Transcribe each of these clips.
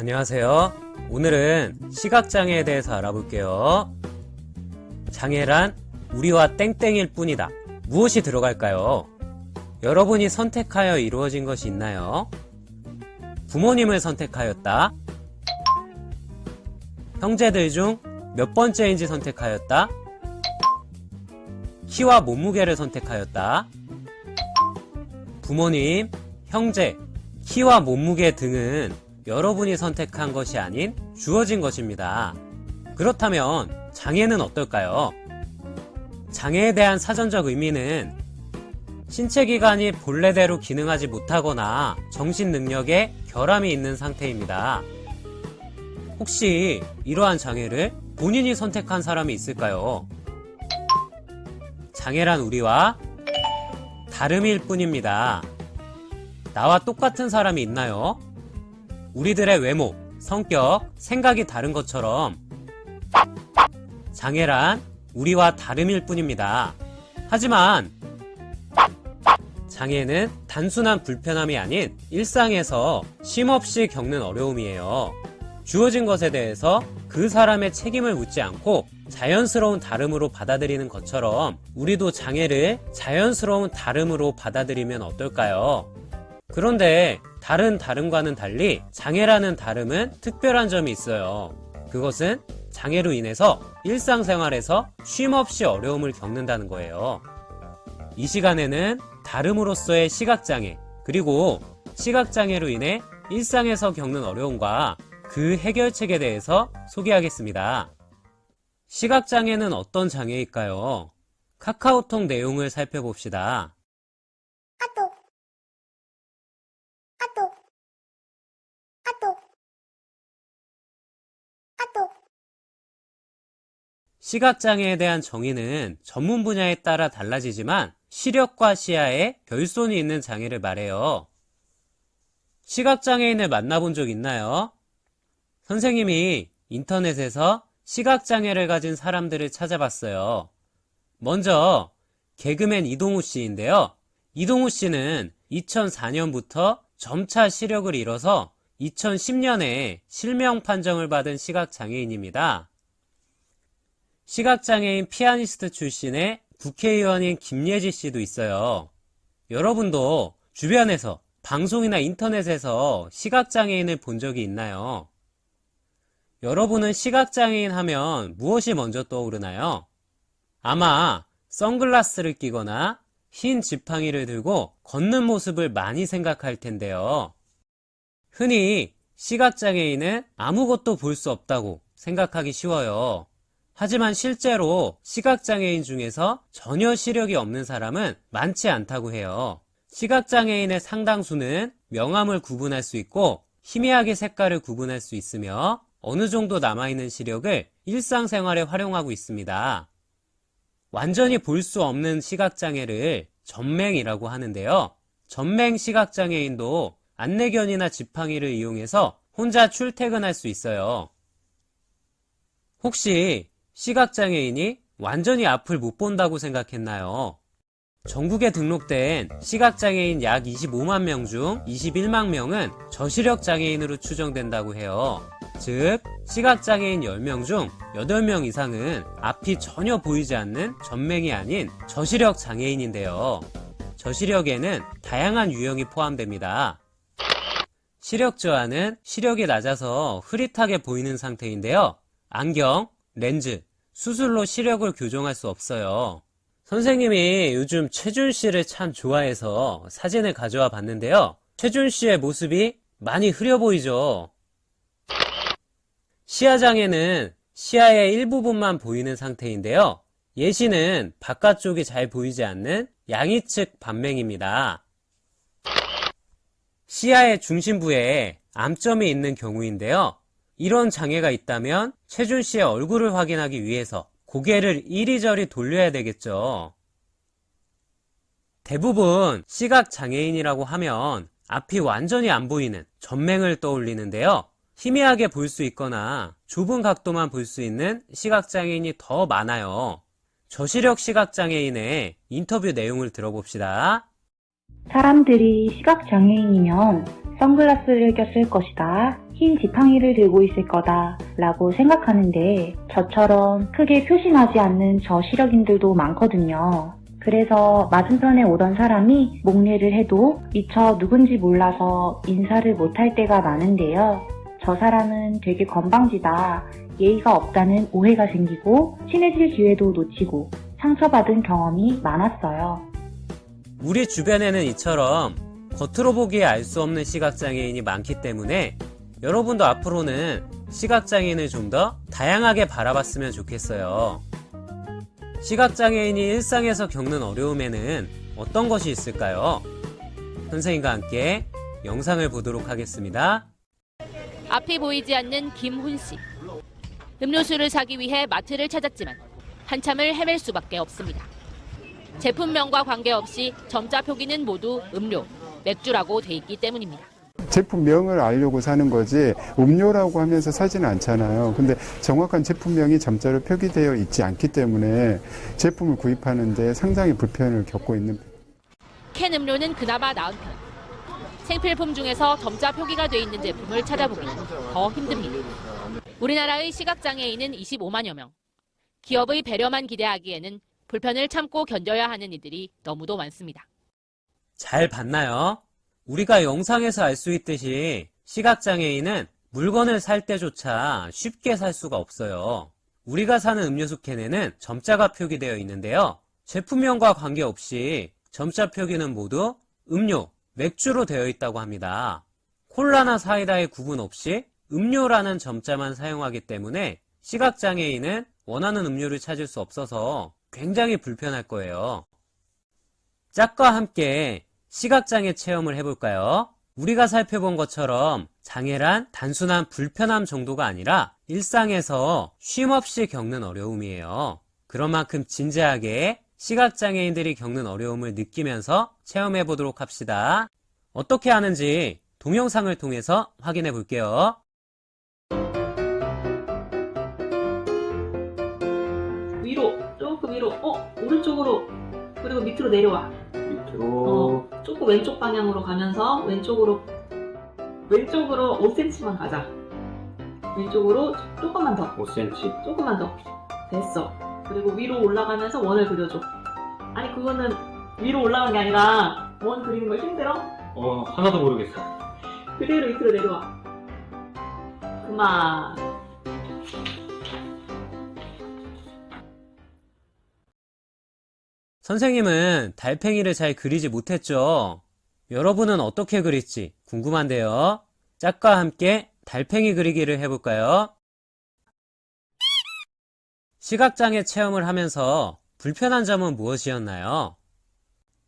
안녕하세요. 오늘은 시각장애에 대해서 알아볼게요. 장애란 우리와 땡땡일 뿐이다. 무엇이 들어갈까요? 여러분이 선택하여 이루어진 것이 있나요? 부모님을 선택하였다. 형제들 중 몇 번째인지 선택하였다. 키와 몸무게를 선택하였다. 부모님, 형제, 키와 몸무게 등은 여러분이 선택한 것이 아닌 주어진 것입니다. 그렇다면 장애는 어떨까요? 장애에 대한 사전적 의미는 신체 기관이 본래대로 기능하지 못하거나 정신 능력에 결함이 있는 상태입니다. 혹시 이러한 장애를 본인이 선택한 사람이 있을까요? 장애란 우리와 다름일 뿐입니다. 나와 똑같은 사람이 있나요? 우리들의 외모, 성격, 생각이 다른 것처럼 장애란 우리와 다름일 뿐입니다. 하지만 장애는 단순한 불편함이 아닌 일상에서 쉼없이 겪는 어려움이에요. 주어진 것에 대해서 그 사람의 책임을 묻지 않고 자연스러운 다름으로 받아들이는 것처럼 우리도 장애를 자연스러운 다름으로 받아들이면 어떨까요? 그런데 다른 다름과는 달리 장애라는 다름은 특별한 점이 있어요. 그것은 장애로 인해서 일상생활에서 쉼없이 어려움을 겪는다는 거예요. 이 시간에는 다름으로서의 시각장애, 그리고 시각장애로 인해 일상에서 겪는 어려움과 그 해결책에 대해서 소개하겠습니다. 시각장애는 어떤 장애일까요? 카카오톡 내용을 살펴봅시다. 시각장애에 대한 정의는 전문 분야에 따라 달라지지만 시력과 시야에 결손이 있는 장애를 말해요. 시각장애인을 만나본 적 있나요? 선생님이 인터넷에서 시각장애를 가진 사람들을 찾아봤어요. 먼저 개그맨 이동우 씨인데요. 이동우 씨는 2004년부터 점차 시력을 잃어서 2010년에 실명 판정을 받은 시각장애인입니다. 시각장애인 피아니스트 출신의 국회의원인 김예지 씨도 있어요. 여러분도 주변에서 방송이나 인터넷에서 시각장애인을 본 적이 있나요? 여러분은 시각장애인 하면 무엇이 먼저 떠오르나요? 아마 선글라스를 끼거나 흰 지팡이를 들고 걷는 모습을 많이 생각할 텐데요. 흔히 시각장애인은 아무것도 볼 수 없다고 생각하기 쉬워요. 하지만 실제로 시각장애인 중에서 전혀 시력이 없는 사람은 많지 않다고 해요. 시각장애인의 상당수는 명암을 구분할 수 있고 희미하게 색깔을 구분할 수 있으며 어느 정도 남아있는 시력을 일상생활에 활용하고 있습니다. 완전히 볼 수 없는 시각장애를 전맹이라고 하는데요. 전맹 시각장애인도 안내견이나 지팡이를 이용해서 혼자 출퇴근할 수 있어요. 혹시 시각장애인이 완전히 앞을 못 본다고 생각했나요? 전국에 등록된 시각장애인 약 25만 명 중 21만 명은 저시력 장애인으로 추정된다고 해요. 즉, 시각장애인 10명 중 8명 이상은 앞이 전혀 보이지 않는 전맹이 아닌 저시력 장애인인데요. 저시력에는 다양한 유형이 포함됩니다. 시력 저하는 시력이 낮아서 흐릿하게 보이는 상태인데요. 안경, 렌즈, 수술로 시력을 교정할 수 없어요. 선생님이 요즘 최준 씨를 참 좋아해서 사진을 가져와 봤는데요. 최준 씨의 모습이 많이 흐려 보이죠? 시야장애는 시야의 일부분만 보이는 상태인데요. 예시는 바깥쪽이 잘 보이지 않는 양이측 반맹입니다. 시야의 중심부에 암점이 있는 경우인데요. 이런 장애가 있다면 최준 씨의 얼굴을 확인하기 위해서 고개를 이리저리 돌려야 되겠죠. 대부분 시각장애인이라고 하면 앞이 완전히 안 보이는 전맹을 떠올리는데요. 희미하게 볼 수 있거나 좁은 각도만 볼 수 있는 시각장애인이 더 많아요. 저시력 시각장애인의 인터뷰 내용을 사람들이 시각장애인이면 선글라스를 꼈을 것이다. 흰 지팡이를 들고 있을 거다 라고 생각하는데 저처럼 크게 표시나지 않는 저시력인들도 많거든요. 그래서 맞은편에 오던 사람이 목례를 해도 미처 누군지 몰라서 인사를 못할 때가 많은데요. 저 사람은 되게 건방지다, 예의가 없다는 오해가 생기고 친해질 기회도 놓치고 상처받은 경험이 많았어요. 우리 주변에는 이처럼 겉으로 보기에 알 수 없는 시각장애인이 많기 때문에 여러분도 앞으로는 시각장애인을 좀 더 다양하게 바라봤으면 좋겠어요. 시각장애인이 일상에서 겪는 어려움에는 어떤 것이 있을까요? 선생님과 함께 영상을 보도록 하겠습니다. 앞이 보이지 않는 김훈 씨. 음료수를 사기 위해 마트를 찾았지만 한참을 헤맬 수밖에 없습니다. 제품명과 관계없이 점자 표기는 모두 음료, 맥주라고 돼 있기 때문입니다. 제품명을 알려고 사는 거지 음료라고 하면서 사지는 않잖아요. 근데 정확한 제품명이 점자로 표기되어 있지 않기 때문에 제품을 구입하는데 상당히 불편을 겪고 있는 캔 음료는 그나마 나은 편. 생필품 중에서 점자 표기가 돼 있는 제품을 찾아보기는 더 힘듭니다. 우리나라의 시각장애인은 25만여 명. 기업의 배려만 기대하기에는 불편을 참고 견뎌야 하는 이들이 너무도 많습니다. 잘 봤나요? 우리가 영상에서 알 수 있듯이 시각장애인은 물건을 살 때조차 쉽게 살 수가 없어요. 우리가 사는 음료수 캔에는 점자가 표기되어 있는데요. 제품명과 관계없이 점자 표기는 모두 음료, 맥주로 되어 있다고 합니다. 콜라나 사이다의 구분 없이 음료라는 점자만 사용하기 때문에 시각장애인은 원하는 음료를 찾을 수 없어서 굉장히 불편할 거예요. 짝과 함께 시각장애 체험을 해볼까요? 우리가 살펴본 것처럼 장애란 단순한 불편함 정도가 아니라 일상에서 쉼없이 겪는 어려움이에요. 그런 만큼 진지하게 시각장애인들이 겪는 어려움을 느끼면서 체험해 보도록 합시다. 어떻게 하는지 동영상을 통해서 확인해 볼게요. 위로 조금 위로 어 오른쪽으로 그리고 밑으로 내려와 밑으로 어 조금 왼쪽 방향으로 가면서 왼쪽으로 왼쪽으로 5cm만 가자. 왼쪽으로 조금만 더. 5cm 조금만 더. 됐어. 그리고 위로 올라가면서 원을 그려줘. 아니 그거는 위로 올라가는 게 아니라 원 그리는 거 힘들어? 어 하나도 모르겠어. 그대로 밑으로 내려와. 그만 선생님은 달팽이를 잘 그리지 못했죠? 여러분은 어떻게 그릴지 궁금한데요. 짝과 함께 달팽이 그리기를 해볼까요? 시각장애 체험을 하면서 불편한 점은 무엇이었나요?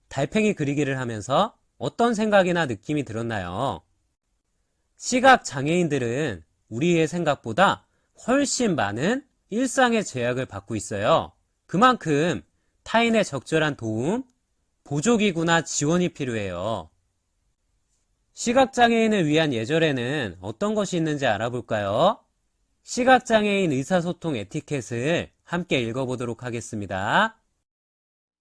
달팽이 그리기를 하면서 어떤 생각이나 느낌이 들었나요? 시각장애인들은 우리의 생각보다 훨씬 많은 일상의 제약을 받고 있어요. 그만큼 타인의 적절한 도움, 보조기구나 지원이 필요해요. 시각장애인을 위한 예절에는 어떤 것이 있는지 알아볼까요? 시각장애인 의사소통 에티켓을 함께 읽어보도록 하겠습니다.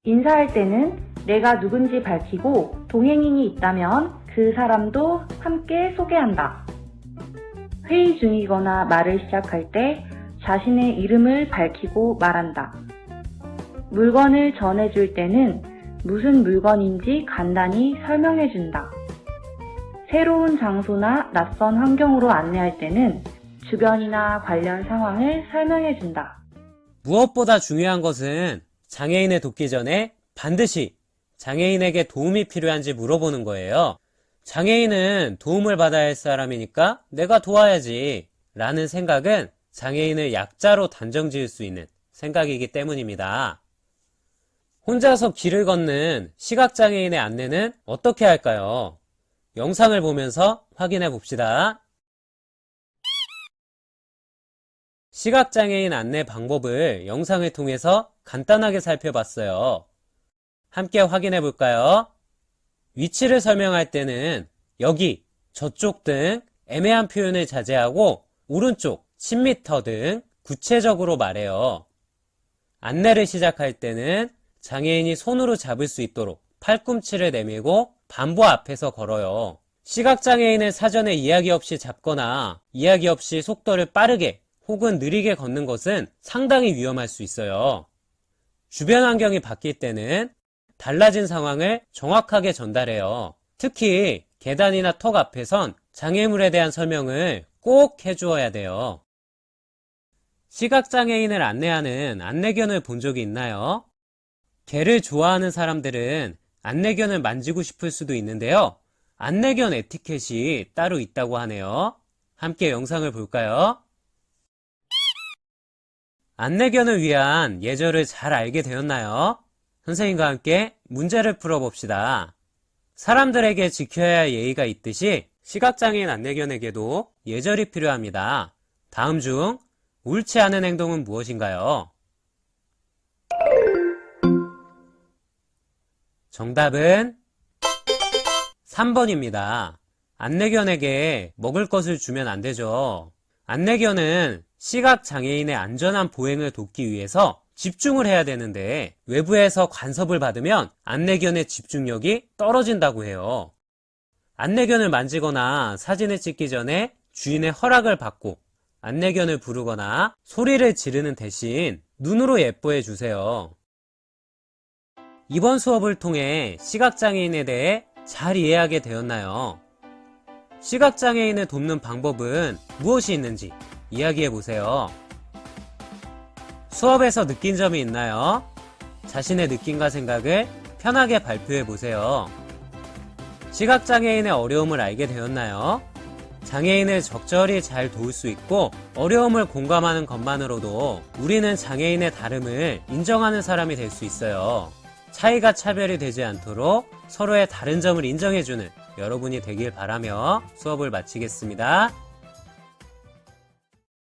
인사할 때는 내가 누군지 밝히고 동행인이 있다면 그 사람도 함께 소개한다. 회의 중이거나 말을 시작할 때 자신의 이름을 밝히고 말한다. 물건을 전해줄 때는 무슨 물건인지 간단히 설명해준다. 새로운 장소나 낯선 환경으로 안내할 때는 주변이나 관련 상황을 설명해준다. 무엇보다 중요한 것은 장애인을 돕기 전에 반드시 장애인에게 도움이 필요한지 물어보는 거예요. 장애인은 도움을 받아야 할 사람이니까 내가 도와야지 라는 생각은 장애인을 약자로 단정 지을 수 있는 생각이기 때문입니다. 혼자서 길을 걷는 시각장애인의 안내는 어떻게 할까요? 영상을 보면서 확인해 봅시다. 시각장애인 안내 방법을 영상을 통해서 간단하게 살펴봤어요. 함께 확인해 볼까요? 위치를 설명할 때는 여기, 저쪽 등 애매한 표현을 자제하고 오른쪽, 10m 등 구체적으로 말해요. 안내를 시작할 때는 장애인이 손으로 잡을 수 있도록 팔꿈치를 내밀고 반보 앞에서 걸어요. 시각장애인을 사전에 이야기 없이 잡거나 이야기 없이 속도를 빠르게 혹은 느리게 걷는 것은 상당히 위험할 수 있어요. 주변 환경이 바뀔 때는 달라진 상황을 정확하게 전달해요. 특히 계단이나 턱 앞에선 장애물에 대한 설명을 꼭 해주어야 돼요. 시각장애인을 안내하는 안내견을 본 적이 있나요? 개를 좋아하는 사람들은 안내견을 만지고 싶을 수도 있는데요. 안내견 에티켓이 따로 있다고 하네요. 함께 영상을 볼까요? 안내견을 위한 예절을 잘 알게 되었나요? 선생님과 함께 문제를 풀어봅시다. 사람들에게 지켜야 할 예의가 있듯이 시각장애인 안내견에게도 예절이 필요합니다. 다음 중 옳지 않은 행동은 무엇인가요? 정답은 3번입니다. 안내견에게 먹을 것을 주면 안 되죠. 안내견은 시각장애인의 안전한 보행을 돕기 위해서 집중을 해야 되는데 외부에서 간섭을 받으면 안내견의 집중력이 떨어진다고 해요. 안내견을 만지거나 사진을 찍기 전에 주인의 허락을 받고 안내견을 부르거나 소리를 지르는 대신 눈으로 예뻐해 주세요. 이번 수업을 통해 시각장애인에 대해 잘 이해하게 되었나요? 시각장애인을 돕는 방법은 무엇이 있는지 이야기해 보세요. 수업에서 느낀 점이 있나요? 자신의 느낌과 생각을 편하게 발표해 보세요. 시각장애인의 어려움을 알게 되었나요? 장애인을 적절히 잘 도울 수 있고 어려움을 공감하는 것만으로도 우리는 장애인의 다름을 인정하는 사람이 될 수 있어요. 차이가 차별이 되지 않도록 서로의 다른 점을 인정해주는 여러분이 되길 바라며 수업을 마치겠습니다.